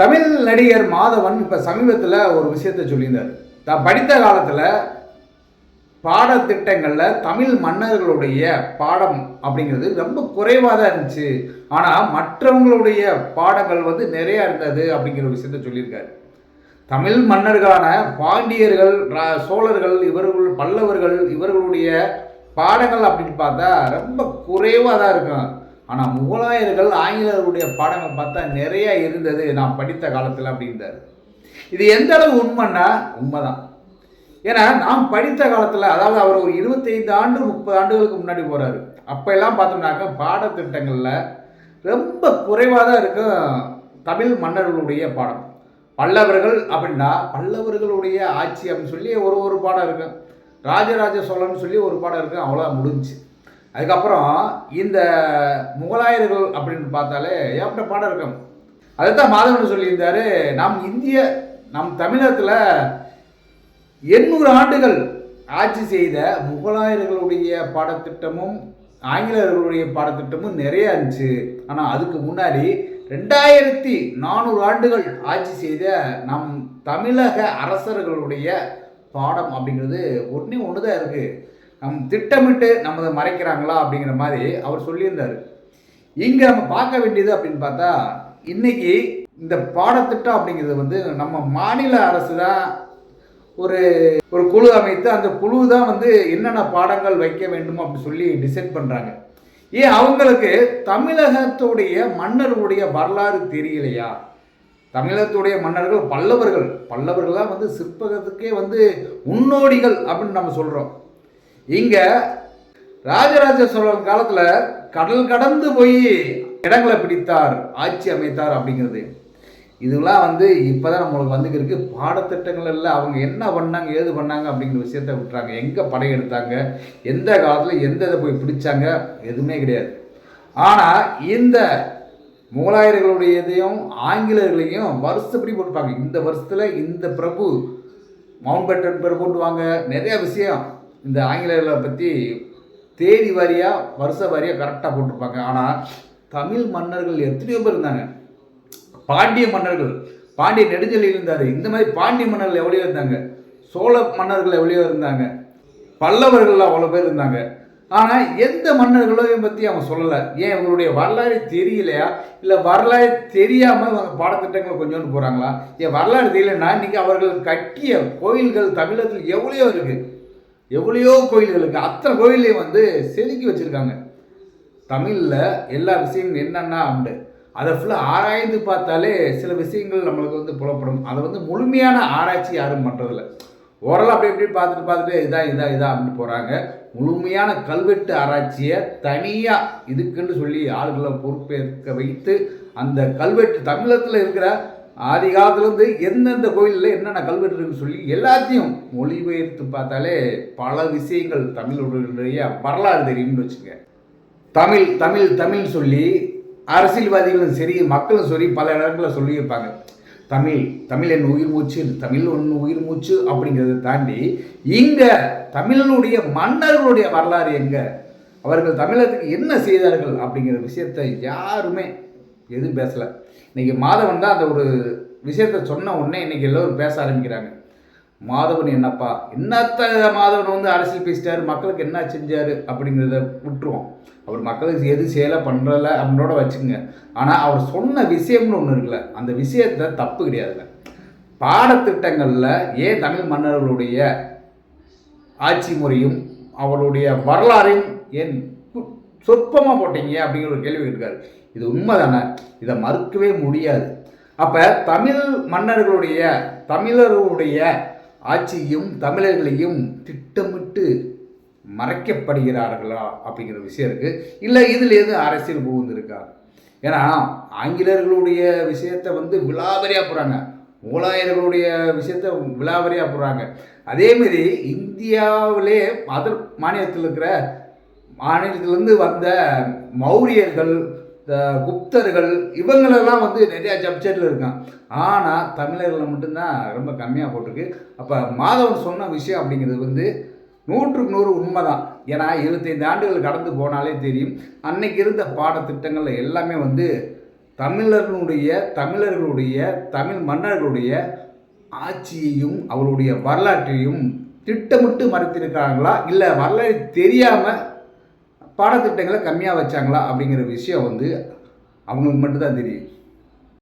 தமிழ் நடிகர் மாதவன் இப்போ சமீபத்தில் ஒரு விஷயத்த சொல்லியிருந்தார். தான் படித்த காலத்தில் பாடத்திட்டங்களில் தமிழ் மன்னர்களுடைய பாடம் அப்படிங்கிறது ரொம்ப குறைவாக தான் இருந்துச்சு. ஆனால் மற்றவங்களுடைய பாடங்கள் வந்து நிறையா இருந்தது அப்படிங்கிற விஷயத்த சொல்லியிருக்காரு. தமிழ் மன்னர்களான பாண்டியர்கள் சோழர்கள் இவர்கள் பல்லவர்கள் இவர்களுடைய பாடங்கள் அப்படின்னு பார்த்தா ரொம்ப குறைவாக தான் இருக்கும். ஆனால் முகலாயர்கள் ஆங்கிலேயர்களுடைய பாடங்கள் பார்த்தா நிறைய இருந்தது. நான் படித்த காலத்தில் அப்படின்றாரு. இது எந்த அளவு உண்மைன்னா உண்மைதான். ஏன்னா நாம் படித்த காலத்தில் அதாவது அவர் ஒரு இருபத்தைந்து ஆண்டு முப்பது ஆண்டுகளுக்கு முன்னாடி போகிறாரு அப்போ எல்லாம் பார்த்தோம்னாக்க பாடத்திட்டங்களில் ரொம்ப குறைவாக தான் இருக்கும் தமிழ் மன்னர்களுடைய பாடம். பல்லவர்கள் அப்படின்னா பல்லவர்களுடைய ஆட்சி அப்படின்னு சொல்லி ஒரு ஒரு பாடம் இருக்கும் ராஜராஜ சோழன் சொல்லி ஒரு பாடம் இருக்கும் அவ்வளோ முடிஞ்சு. அதுக்கப்புறம் இந்த முகலாயர்கள் அப்படின்னு பார்த்தாலே ஏற்பட்ட பாடம் இருக்கும் அதைத்தான் மாதவன் சொல்லியிருந்தாரு நாம் இந்திய நம் தமிழகத்தில் எண்ணூறு ஆண்டுகள் ஆட்சி செய்த முகலாயர்களுடைய பாடத்திட்டமும் ஆங்கிலேயர்களுடைய பாடத்திட்டமும் நிறைய இருந்துச்சு. ஆனால் அதுக்கு முன்னாடி ரெண்டாயிரத்தி நானூறு ஆண்டுகள் ஆட்சி செய்த நம் தமிழக அரசர்களுடைய பாடம் அப்படிங்கிறது ஒன்றே ஒன்று தான் இருக்குது நம் திட்டமிட்டு நம்மதை மறைக்கிறாங்களா அப்படிங்கிற மாதிரி அவர் சொல்லியிருந்தார். இங்கே நம்ம பார்க்க வேண்டியது அப்படின்னு பார்த்தா இன்னைக்கு இந்த பாடத்திட்டம் அப்படிங்கிறது வந்து நம்ம மாநில அரசு தான் ஒரு ஒரு குழு அமைத்து அந்த குழு தான் வந்து என்னென்ன பாடங்கள் வைக்க வேண்டும் அப்படி சொல்லி டிசைட் பண்ணுறாங்க ஏன் அவங்களுக்கு தமிழகத்துடைய மன்னர்களுடைய வரலாறு தெரியலையா? தமிழகத்துடைய மன்னர்கள் பல்லவர்கள் பல்லவர்கள் தான் வந்து சிற்பகத்துக்கே வந்து முன்னோடிகள் அப்படின்னு நம்ம சொல்கிறோம் இங்கே ராஜராஜ சோழன் காலத்தில் கடல் கடந்து போய் இடங்களை பிடித்தார் ஆட்சி அமைத்தார் அப்படிங்கிறது. இதெல்லாம் வந்து இப்போ தான் நம்மளுக்கு வந்துக்கிருக்கு. பாடத்திட்டங்கள் எல்லாம் அவங்க என்ன பண்ணாங்க ஏது பண்ணாங்க அப்படிங்கிற விஷயத்த விட்டுறாங்க. எங்கே படையெடுத்தாங்க எந்த காலத்தில் எந்த இதை போய் பிடிச்சாங்க எதுவுமே கிடையாது. ஆனால் இந்த முகலாயர்களுடையதையும் ஆங்கிலேயர்களையும் வருஷப்படி போட்டுப்பாங்க. இந்த வருஷத்தில் இந்த பிரபு மவுண்ட் பேட்டன் பேர் போட்டுவாங்க. நிறைய விஷயம். இந்த ஆங்கிலேயர்களை பற்றி தேதி வாரியாக வருஷ வாரியாக கரெக்டாக போட்டிருப்பாங்க. ஆனால் தமிழ் மன்னர்கள் எத்தனையோ பேர் இருந்தாங்க. பாண்டிய மன்னர்கள் பாண்டிய நெடுஞ்செழியன் இருந்தார். இந்த மாதிரி பாண்டிய மன்னர்கள் எவ்வளோ இருந்தாங்க. சோழ மன்னர்கள் எவ்வளோ இருந்தாங்க. பல்லவர்கள் அவ்வளோ பேர் இருந்தாங்க. ஆனால் எந்த மன்னர்களையும் பற்றி அவங்க சொல்லலை. ஏன் இவங்களுடைய வரலாறு தெரியலையா? இல்லை வரலாறு தெரியாமல் அவங்க பாடத்திட்டங்களை கொஞ்சோண்டு போகிறாங்களா ஏன் வரலாறு தெரியலன்னா இன்றைக்கி அவர்கள் கட்டிய கோயில்கள் தமிழகத்தில் எவ்வளோ இருக்குது எவ்வளையோ கோயில்கள் இருக்குது அத்தனை கோயிலையும் வந்து செதுக்கி வச்சுருக்காங்க. தமிழில் எல்லா விஷயங்களும் என்னென்ன உண்டு. அதை ஃபுல்லாக ஆராய்ந்து பார்த்தாலே சில விஷயங்கள் நம்மளுக்கு வந்து புலப்படும். அதை வந்து முழுமையான ஆராய்ச்சி யாரும் பண்ணுறதில்ல ஓரளவு அப்படி இப்படி பார்த்துட்டு பார்த்துட்டு இதா இதா இதா அப்படின்னு போகிறாங்க முழுமையான கல்வெட்டு ஆராய்ச்சியை தனியாக இதுக்குன்னு சொல்லி ஆளுகளை பொறுப்பேற்க வைத்து அந்த கல்வெட்டு தமிழகத்தில் இருக்கிற ஆதி காலத்துலேருந்து எந்தெந்த கோயிலில் என்னென்ன கல்வெட்டு இருக்குன்னு சொல்லி எல்லாத்தையும் மொழிபெயர்த்து பார்த்தாலே பல விஷயங்கள் தமிழுடைய வரலாறு தெரியும்னு வச்சுங்க தமிழ் தமிழ் தமிழ் சொல்லி அரசியல்வாதிகளும் சரி மக்களும் சரி பல இடங்களில் சொல்லியிருப்பாங்க. தமிழ் தமிழ் என் உயிர் மூச்சு தமிழ் ஒன்று உயிர் மூச்சு அப்படிங்கிறத தாண்டி இங்கே தமிழனுடைய மன்னர்களுடைய வரலாறு எங்கே? அவர்கள் தமிழகத்துக்கு என்ன செய்தார்கள் அப்படிங்கிற விஷயத்தை யாருமே எதுவும் பேசலை. இன்னைக்கு மாதவன் தான் அந்த ஒரு விஷயத்த சொன்ன உடனே இன்னைக்கு எல்லோரும் பேச ஆரம்பிக்கிறாங்க. மாதவன் என்னப்பா? என்னத்த மாதவன் வந்து அரசியல் பேசிட்டாரு? மக்களுக்கு என்ன செஞ்சார்? அப்படிங்கிறத விட்டுருவோம். அவர் மக்களுக்கு எது செயலை பண்ணுறல அப்படின்னோட வச்சுக்கோங்க. ஆனால் அவர் சொன்ன விஷயம்னு ஒன்று இருக்குல்ல அந்த விஷயத்த தப்பு கிடையாதுல்ல பாடத்திட்டங்களில் ஏன் தமிழ் மன்னர்களுடைய ஆட்சி முறையும் அவருடைய வரலாறையும் ஏன் சொற்பமாக போட்டீங்க அப்படிங்கிற ஒரு கேள்வி இருக்காரு இது உண்மை தானே இதை மறுக்கவே முடியாது. அப்போ தமிழ் மன்னர்களுடைய தமிழர்களுடைய ஆட்சியும் தமிழர்களையும் திட்டமிட்டு மறைக்கப்படுகிறார்களா அப்படிங்கிற விஷயம் இருக்குது இல்லை இதில் அரசியல் புகுந்திருக்கா ஏன்னா ஆங்கிலேயர்களுடைய விஷயத்தை வந்து விலாவரியாக போகிறாங்க முகலாயர்களுடைய விஷயத்தை விலாவரியாக போகிறாங்க அதேமாரி இந்தியாவிலே அதர் மாநிலத்தில் இருக்கிற மாநிலத்திலேருந்து வந்த மௌரியர்கள் இந்த குப்தர்கள் இவங்களெல்லாம் வந்து நிறையா சப்ஜெக்டில் இருக்கான் ஆனால் தமிழர்களில் மட்டும்தான் ரொம்ப கம்மியாக போட்டிருக்கு. அப்போ மாதவன் சொன்ன விஷயம் அப்படிங்கிறது வந்து நூற்றுக்கு நூறு உண்மை தான் ஏன்னா இருபத்தைந்து ஆண்டுகள் கடந்து போனாலே தெரியும். அன்னைக்கு இருந்த பாடத்திட்டங்கள் எல்லாமே வந்து தமிழர்களுடைய தமிழர்களுடைய தமிழ் மன்னர்களுடைய ஆட்சியையும் அவருடைய வரலாற்றையும் திட்டமிட்டு மறைத்திருக்காங்களா? இல்லை வரலாறு தெரியாமல் பாடத்திட்டங்களை கம்மியாக வச்சாங்களா அப்படிங்கிற விஷயம் வந்து அவங்களுக்கு மட்டும்தான் தெரியும்.